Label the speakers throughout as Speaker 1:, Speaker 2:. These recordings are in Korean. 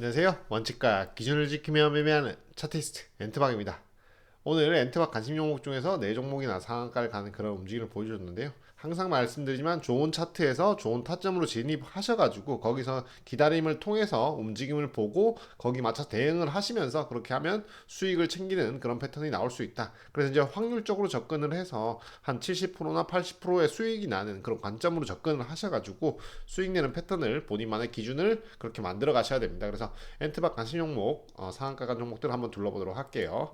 Speaker 1: 안녕하세요. 원칙과 기준을 지키며 매매하는 차티스트 엔트박입니다. 오늘 엔트박 관심 종목 중에서 네 종목이나 상한가를 가는 그런 움직임을 보여줬는데요. 항상 말씀드리지만 좋은 차트에서 좋은 타점으로 진입하셔가지고 거기서 기다림을 통해서 움직임을 보고 거기 맞춰 대응을 하시면서 그렇게 하면 수익을 챙기는 그런 패턴이 나올 수 있다. 그래서 이제 확률적으로 접근을 해서 한 70%나 80%의 수익이 나는 그런 관점으로 접근을 하셔가지고 수익 내는 패턴을 본인만의 기준을 그렇게 만들어 가셔야 됩니다. 그래서 엔트박 관심 종목 어, 상한가 간 종목들 한번 둘러보도록 할게요.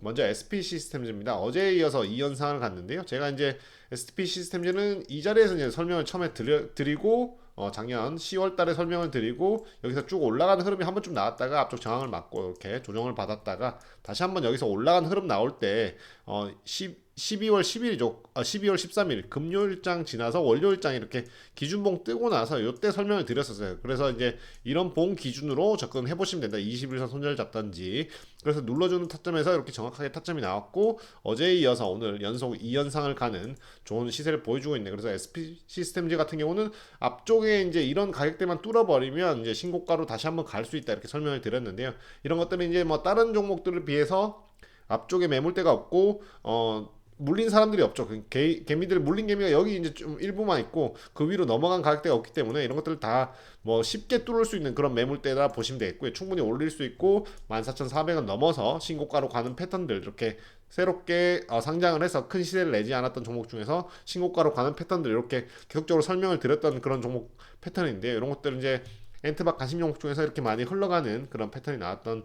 Speaker 1: 먼저 SP 시스템즈입니다. 어제에 이어서 이 현상을 갔는데요. 제가 이제 SP 시스템즈는 이 자리에서 이제 설명을 처음에 드려, 드리고 어, 작년 10월 달에 설명을 드리고 여기서 쭉 올라가는 흐름이 한번 좀 나왔다가 앞쪽 저항을 맞고 이렇게 조정을 받았다가 다시 한번 여기서 올라가는 흐름 나올 때 어, 10 12월 10일이죠. 아, 12월 13일 금요일장 지나서 월요일장 이렇게 기준봉 뜨고 나서 이때 설명을 드렸었어요. 그래서 이제 이런 봉 기준으로 접근해 보시면 된다. 21선 손절 잡던지. 그래서 눌러주는 타점에서 이렇게 정확하게 타점이 나왔고 어제에 이어서 오늘 연속 2연상을 가는 좋은 시세를 보여주고 있네. 그래서 SP 시스템즈 같은 경우는 앞쪽에 이제 이런 가격대만 뚫어버리면 이제 신고가로 다시 한번 갈 수 있다 이렇게 설명을 드렸는데요. 이런 것들은 이제 뭐 다른 종목들을 비해서 앞쪽에 매물대가 없고 어 물린 사람들이 없죠. 그 개, 개미들 물린 개미가 여기 이제 좀 일부만 있고 그 위로 넘어간 가격대가 없기 때문에 이런 것들을 다 뭐 쉽게 뚫을 수 있는 그런 매물대라 보시면 되겠고요. 충분히 올릴 수 있고 14,400원 넘어서 신고가로 가는 패턴들 이렇게 새롭게 어, 상장을 해서 큰 시세를 내지 않았던 종목 중에서 신고가로 가는 패턴들 이렇게 계속적으로 설명을 드렸던 그런 종목 패턴인데 이런 것들은 이제 엔트박 관심 종목 중에서 이렇게 많이 흘러가는 그런 패턴이 나왔던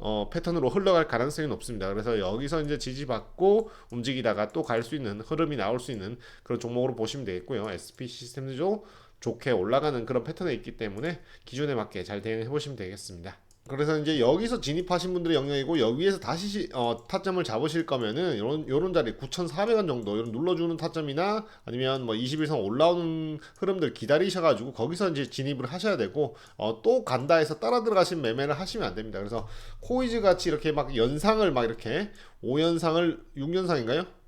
Speaker 1: 어, 패턴으로 흘러갈 가능성이 높습니다. 그래서 여기서 이제 지지받고 움직이다가 또 갈 수 있는 흐름이 나올 수 있는 그런 종목으로 보시면 되겠고요. SP 시스템도 좋게 올라가는 그런 패턴에 있기 때문에 기준에 맞게 잘 대응해 보시면 되겠습니다. 그래서 이제 여기서 진입하신 분들의 영역이고 여기에서 다시 시, 어, 타점을 잡으실 거면은 요런 요런 자리 9,400원 정도 이런 눌러주는 타점이나 아니면 뭐 21선 올라오는 흐름들 기다리셔 가지고 거기서 이제 진입을 하셔야 되고 어, 또 간다 해서 따라 들어가신 매매를 하시면 안 됩니다. 그래서 코이즈 같이 이렇게 막 연상을 막 이렇게 5연상을 6연상인가요?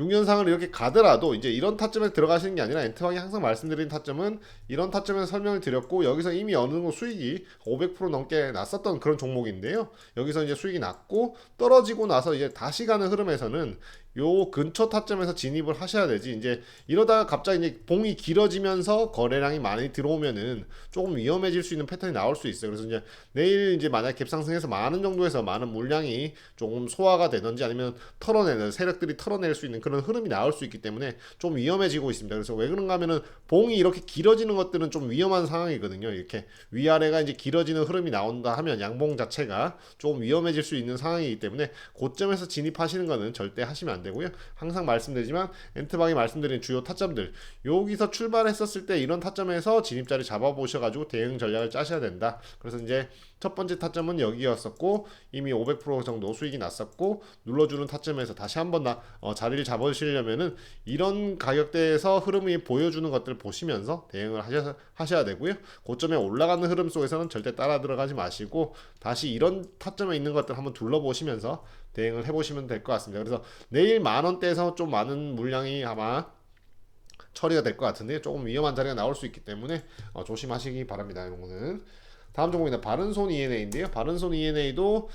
Speaker 1: 6년상을 이렇게 가더라도 이제 이런 타점에 들어가시는 게 아니라 엔트방이 항상 말씀드린 타점은 이런 타점에서 설명을 드렸고 여기서 이미 어느 정도 수익이 500% 넘게 났었던 그런 종목인데요. 여기서 이제 수익이 났고 떨어지고 나서 이제 다시 가는 흐름에서는 요 근처 타점에서 진입을 하셔야 되지 이제 이러다가 갑자기 이제 봉이 길어지면서 거래량이 많이 들어오면은 조금 위험해질 수 있는 패턴이 나올 수 있어요. 그래서 이제 내일 이제 만약 갭상승해서 많은 정도에서 많은 물량이 조금 소화가 되든지 아니면 털어내는 세력들이 털어낼 수 있는 그런 흐름이 나올 수 있기 때문에 좀 위험해지고 있습니다. 그래서 왜 그런가 하면은 봉이 이렇게 길어지는 것들은 좀 위험한 상황이거든요. 이렇게 위아래가 이제 길어지는 흐름이 나온다 하면 양봉 자체가 조금 위험해질 수 있는 상황이기 때문에 고점에서 진입하시는 거는 절대 하시면 안 되고요. 항상 말씀드리지만 엔트방이 말씀드린 주요 타점들 여기서 출발했었을 때 이런 타점에서 진입자리 잡아보셔가지고 대응 전략을 짜셔야 된다. 그래서 이제 첫 번째 타점은 여기였었고 이미 500% 정도 수익이 났었고 눌러주는 타점에서 다시 한번 나, 어, 자리를 잡으시려면은 이런 가격대에서 흐름이 보여주는 것들 보시면서 대응을 하셔, 하셔야 되고요. 고점에 올라가는 흐름 속에서는 절대 따라 들어가지 마시고 다시 이런 타점에 있는 것들 한번 둘러보시면서 대응을 해보시면 될 것 같습니다. 그래서 내일 만 원대에서 좀 많은 물량이 아마 처리가 될 것 같은데 조금 위험한 자리가 나올 수 있기 때문에 어, 조심하시기 바랍니다. 이런 거는 다음 종목이 바른손 ENA인데요. 바른손 ENA도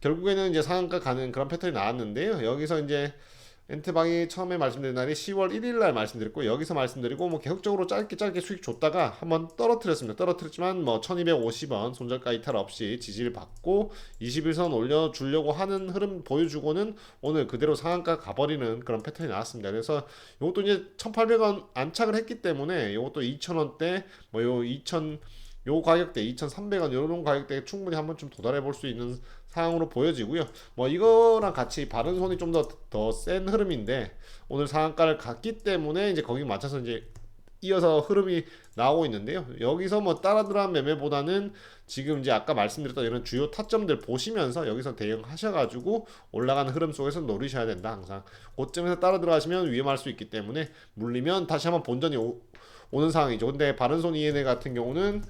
Speaker 1: 결국에는 이제 상한가 가는 그런 패턴이 나왔는데요. 여기서 이제 엔트방이 처음에 말씀드린 날이 10월 1일 날 말씀드렸고 여기서 말씀드리고 뭐 계속적으로 짧게 짧게 수익 줬다가 한번 떨어뜨렸습니다. 떨어뜨렸지만 뭐 1250원 손절가 이탈 없이 지지를 받고 21선 올려 주려고 하는 흐름 보여주고는 오늘 그대로 상한가 가버리는 그런 패턴이 나왔습니다. 그래서 이것도 이제 1800원 안착을 했기 때문에 이것도 2000원대 뭐요 2000, 요 가격대 2,300원 이런 가격대에 충분히 한번 좀 도달해 볼 수 있는 상황으로 보여지고요. 뭐 이거랑 같이 바른 손이 좀 더 더 센 흐름인데 오늘 상한가를 갔기 때문에 이제 거기 맞춰서 이제 이어서 흐름이 나오고 있는데요. 여기서 뭐 따라 들어간 매매보다는 지금 이제 아까 말씀드렸던 이런 주요 타점들 보시면서 여기서 대응하셔가지고 올라가는 흐름 속에서 노리셔야 된다. 항상 고점에서 따라 들어가시면 위험할 수 있기 때문에 물리면 다시 한번 본전이 오, 오는 상황이죠. 근데 바른손 ENA 같은 경우는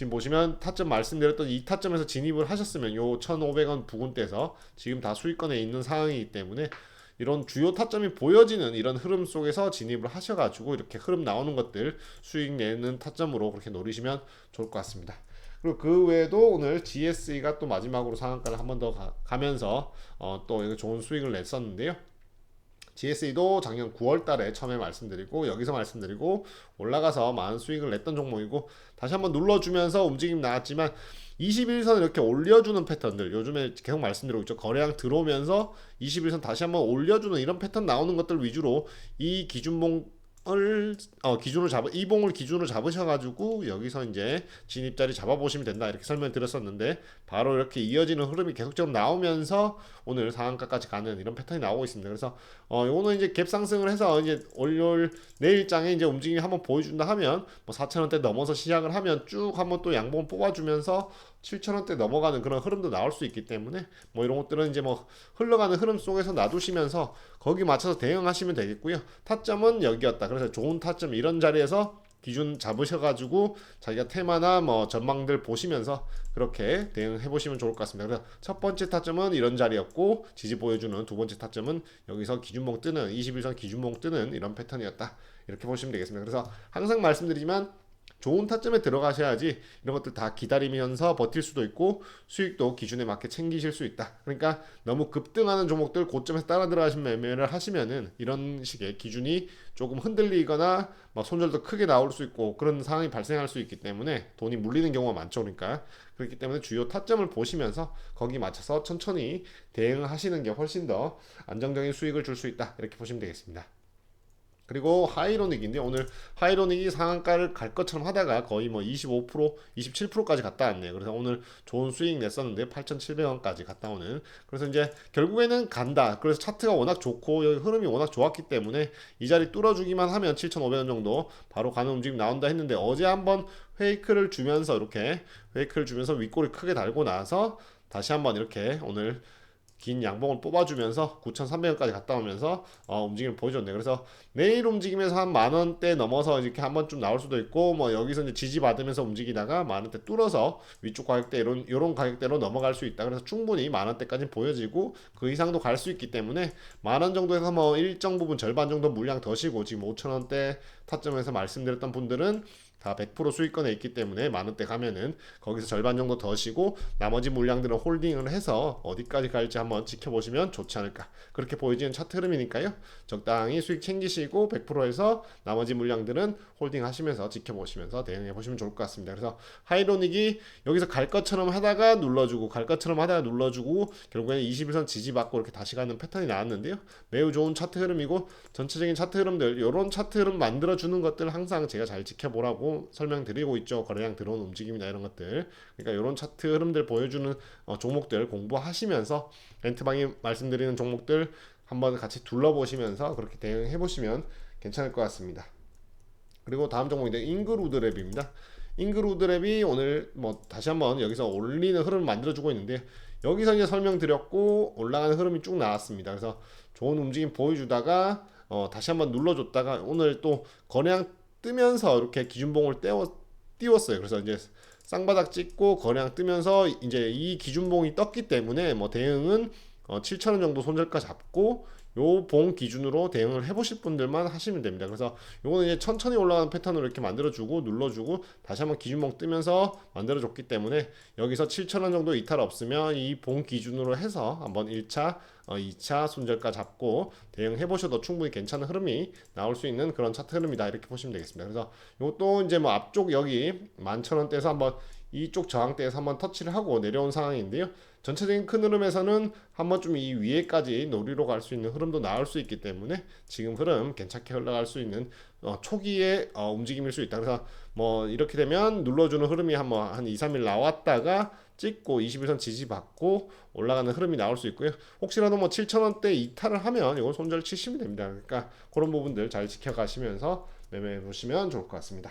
Speaker 1: 지금 보시면 타점 말씀드렸던 이 타점에서 진입을 하셨으면 요 1,500원 부근대에서 지금 다 수익권에 있는 상황이기 때문에 이런 주요 타점이 보여지는 이런 흐름 속에서 진입을 하셔가지고 이렇게 흐름 나오는 것들 수익 내는 타점으로 그렇게 노리시면 좋을 것 같습니다. 그리고 그 외에도 오늘 GSE가 또 마지막으로 상한가를 한 번 더 가면서 어, 또 좋은 수익을 냈었는데요. GSE도 작년 9월 달에 처음에 말씀드리고 여기서 말씀드리고 올라가서 많은 수익을 냈던 종목이고 다시 한번 눌러주면서 움직임 나왔지만 21선 이렇게 올려주는 패턴들 요즘에 계속 말씀드리고 있죠. 거래량 들어오면서 21선 다시 한번 올려주는 이런 패턴 나오는 것들 위주로 이 기준봉 을 어, 기준으로 잡아 이 봉을 기준으로 잡으셔가지고 여기서 이제 진입 자리 잡아보시면 된다 이렇게 설명 드렸었는데 바로 이렇게 이어지는 흐름이 계속적으로 나오면서 오늘 상한가까지 가는 이런 패턴이 나오고 있습니다. 그래서 어 요거는 이제 갭 상승을 해서 이제 월요일 내일장에 이제 움직임이 한번 보여준다 하면 뭐 4천 원대 넘어서 시작을 하면 쭉 한번 또 양봉 뽑아주면서 7천 원대 넘어가는 그런 흐름도 나올 수 있기 때문에 뭐 이런 것들은 이제 뭐 흘러가는 흐름 속에서 놔두시면서 거기 맞춰서 대응하시면 되겠고요. 타점은 여기였다. 그래서 좋은 타점 이런 자리에서 기준 잡으셔가지고 자기가 테마나 뭐 전망들 보시면서 그렇게 대응해 보시면 좋을 것 같습니다. 그래서 첫 번째 타점은 이런 자리였고 지지 보여주는 두 번째 타점은 여기서 기준봉 뜨는 21선 기준봉 뜨는 이런 패턴이었다. 이렇게 보시면 되겠습니다. 그래서 항상 말씀드리지만 좋은 타점에 들어가셔야지 이런 것들 다 기다리면서 버틸 수도 있고 수익도 기준에 맞게 챙기실 수 있다. 그러니까 너무 급등하는 종목들 고점에서 따라 들어가신 매매를 하시면은 이런 식의 기준이 조금 흔들리거나 막 손절도 크게 나올 수 있고 그런 상황이 발생할 수 있기 때문에 돈이 물리는 경우가 많죠. 그러니까 그렇기 때문에 주요 타점을 보시면서 거기 맞춰서 천천히 대응하시는 게 훨씬 더 안정적인 수익을 줄 수 있다. 이렇게 보시면 되겠습니다. 그리고 하이로닉인데 오늘 하이로닉이 상한가를 갈 것처럼 하다가 거의 뭐 25%, 27%까지 갔다 왔네요. 그래서 오늘 좋은 수익 냈었는데 8,700원까지 갔다 오는. 그래서 이제 결국에는 간다. 그래서 차트가 워낙 좋고 여기 흐름이 워낙 좋았기 때문에 이 자리 뚫어주기만 하면 7,500원 정도 바로 가는 움직임 나온다 했는데 어제 한번 페이크를 주면서 이렇게 페이크를 주면서 윗골이 크게 달고 나서 다시 한번 이렇게 오늘 긴 양봉을 뽑아주면서 9,300원까지 갔다 오면서 어, 움직임을 보여줬네. 그래서 내일 움직임에서 한 만 원대 넘어서 이렇게 한번 좀 나올 수도 있고 뭐 여기서 이제 지지 받으면서 움직이다가 만 원대 뚫어서 위쪽 가격대 이런 이런 가격대로 넘어갈 수 있다. 그래서 충분히 만 원대까지 보여지고 그 이상도 갈 수 있기 때문에 만 원 정도에서 뭐 일정 부분 절반 정도 물량 더시고 지금 5천 원대 타점에서 말씀드렸던 분들은 다 100% 수익권에 있기 때문에 만 원대 가면은 거기서 절반 정도 더 쉬고 나머지 물량들은 홀딩을 해서 어디까지 갈지 한번 지켜보시면 좋지 않을까. 그렇게 보여지는 차트 흐름이니까요. 적당히 수익 챙기시고 100%에서 나머지 물량들은 홀딩 하시면서 지켜보시면서 대응해 보시면 좋을 것 같습니다. 그래서 하이로닉이 여기서 갈 것처럼 하다가 눌러주고 갈 것처럼 하다가 눌러주고 결국에는 21선 지지받고 이렇게 다시 가는 패턴이 나왔는데요. 매우 좋은 차트 흐름이고 전체적인 차트 흐름들 이런 차트 흐름 만들어주는 것들 항상 제가 잘 지켜보라고 설명드리고 있죠. 거래량 들어온 움직임이나 이런 것들. 그러니까 이런 차트 흐름들 보여주는 어, 종목들 공부하시면서 렌트방이 말씀드리는 종목들 한번 같이 둘러보시면서 그렇게 대응해 보시면 괜찮을 것 같습니다. 그리고 다음 종목인데 잉그루드랩입니다. 잉그루드랩이 오늘 뭐 다시 한번 여기서 올리는 흐름을 만들어주고 있는데 여기서 이제 설명드렸고 올라가는 흐름이 쭉 나왔습니다. 그래서 좋은 움직임 보여주다가 어, 다시 한번 눌러줬다가 오늘 또 거래량 뜨면서 이렇게 기준봉을 떼워 띄웠어요. 그래서 이제 쌍바닥 찍고 거래량 뜨면서 이제 이 기준봉이 떴기 때문에 뭐 대응은 어 7,000원 정도 손절가 잡고 요 봉 기준으로 대응을 해보실 분들만 하시면 됩니다. 그래서 요거는 이제 천천히 올라가는 패턴으로 이렇게 만들어주고 눌러주고 다시 한번 기준봉 뜨면서 만들어줬기 때문에 여기서 7,000원 정도 이탈 없으면 이 봉 기준으로 해서 한번 1차 어, 2차 손절가 잡고 대응해 보셔도 충분히 괜찮은 흐름이 나올 수 있는 그런 차트 흐름이다 이렇게 보시면 되겠습니다. 그래서 이것도 이제 뭐 앞쪽 여기 11,000원대에서 한번 이쪽 저항대에서 한번 터치를 하고 내려온 상황인데요. 전체적인 큰 흐름에서는 한 번쯤 이 위에까지 노리로 갈 수 있는 흐름도 나올 수 있기 때문에 지금 흐름 괜찮게 흘러갈 수 있는 어, 초기의 어, 움직임일 수 있다. 그래서 뭐 이렇게 되면 눌러주는 흐름이 한번 한 2, 3일 나왔다가 찍고 21선 지지받고 올라가는 흐름이 나올 수 있고요. 혹시라도 뭐 7,000원대 이탈을 하면 이건 손절 치시면 됩니다. 그러니까 그런 부분들 잘 지켜가시면서 매매해 보시면 좋을 것 같습니다.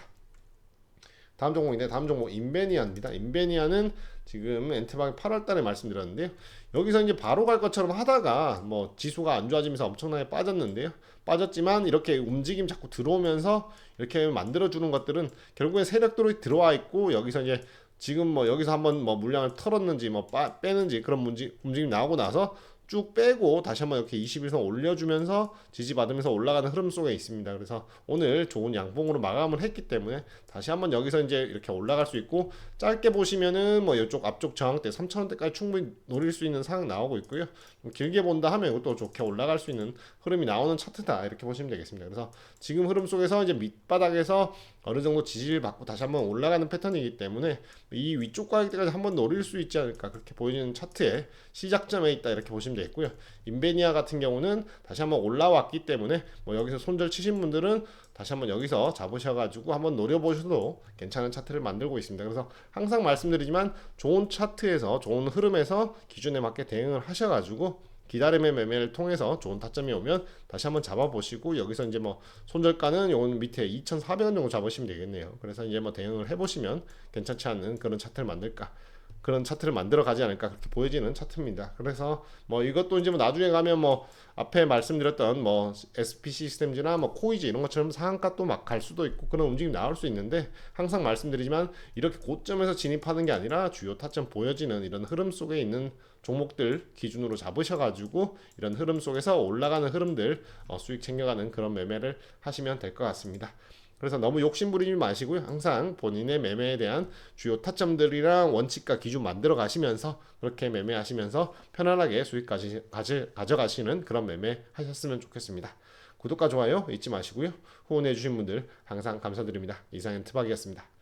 Speaker 1: 다음 종목인데 다음 종목 인베니아입니다. 인베니아는 지금 엔트방이 8월 달에 말씀드렸는데요. 여기서 이제 바로 갈 것처럼 하다가 뭐 지수가 안 좋아지면서 엄청나게 빠졌는데요. 빠졌지만 이렇게 움직임 자꾸 들어오면서 이렇게 만들어 주는 것들은 결국에 세력들이 들어와 있고 여기서 이제 지금 뭐 여기서 한번 뭐 물량을 털었는지 뭐 빠, 빼는지 그런 문지, 움직임 나오고 나서 쭉 빼고 다시 한번 이렇게 21선 올려주면서 지지받으면서 올라가는 흐름 속에 있습니다. 그래서 오늘 좋은 양봉으로 마감을 했기 때문에 다시 한번 여기서 이제 이렇게 올라갈 수 있고 짧게 보시면은 뭐 이쪽 앞쪽 저항대 3,000원대까지 충분히 노릴 수 있는 상황 나오고 있고요. 좀 길게 본다 하면 이것도 좋게 올라갈 수 있는 흐름이 나오는 차트다 이렇게 보시면 되겠습니다. 그래서 지금 흐름 속에서 이제 밑바닥에서 어느 정도 지지를 받고 다시 한번 올라가는 패턴이기 때문에 이 위쪽 가격대까지 한번 노릴 수 있지 않을까 그렇게 보이는 차트의 시작점에 있다 이렇게 보시면 되겠고요. 인베니아 같은 경우는 다시 한번 올라왔기 때문에 뭐 여기서 손절 치신 분들은 다시 한번 여기서 잡으셔가지고 한번 노려보셔도 괜찮은 차트를 만들고 있습니다. 그래서 항상 말씀드리지만 좋은 차트에서 좋은 흐름에서 기준에 맞게 대응을 하셔가지고 기다림의 매매를 통해서 좋은 타점이 오면 다시 한번 잡아보시고 여기서 이제 뭐 손절가는 요 밑에 2,400원 정도 잡으시면 되겠네요. 그래서 이제 뭐 대응을 해보시면 괜찮지 않는 그런 차트를 만들까 그런 차트를 만들어 가지 않을까 그렇게 보여지는 차트입니다. 그래서 뭐 이것도 이제 뭐 나중에 가면 뭐 앞에 말씀드렸던 뭐 SP 시스템즈나 뭐 코이즈 이런 것처럼 상한가 또 막 갈 수도 있고 그런 움직임 나올 수 있는데 항상 말씀드리지만 이렇게 고점에서 진입하는 게 아니라 주요 타점 보여지는 이런 흐름 속에 있는 종목들 기준으로 잡으셔가지고 이런 흐름 속에서 올라가는 흐름들 어, 수익 챙겨가는 그런 매매를 하시면 될 것 같습니다. 그래서 너무 욕심 부리지 마시고요. 항상 본인의 매매에 대한 주요 타점들이랑 원칙과 기준 만들어 가시면서 그렇게 매매하시면서 편안하게 수익 가지, 가지, 가져가시는 그런 매매 하셨으면 좋겠습니다. 구독과 좋아요 잊지 마시고요. 후원해 주신 분들 항상 감사드립니다. 이상현 트박이었습니다.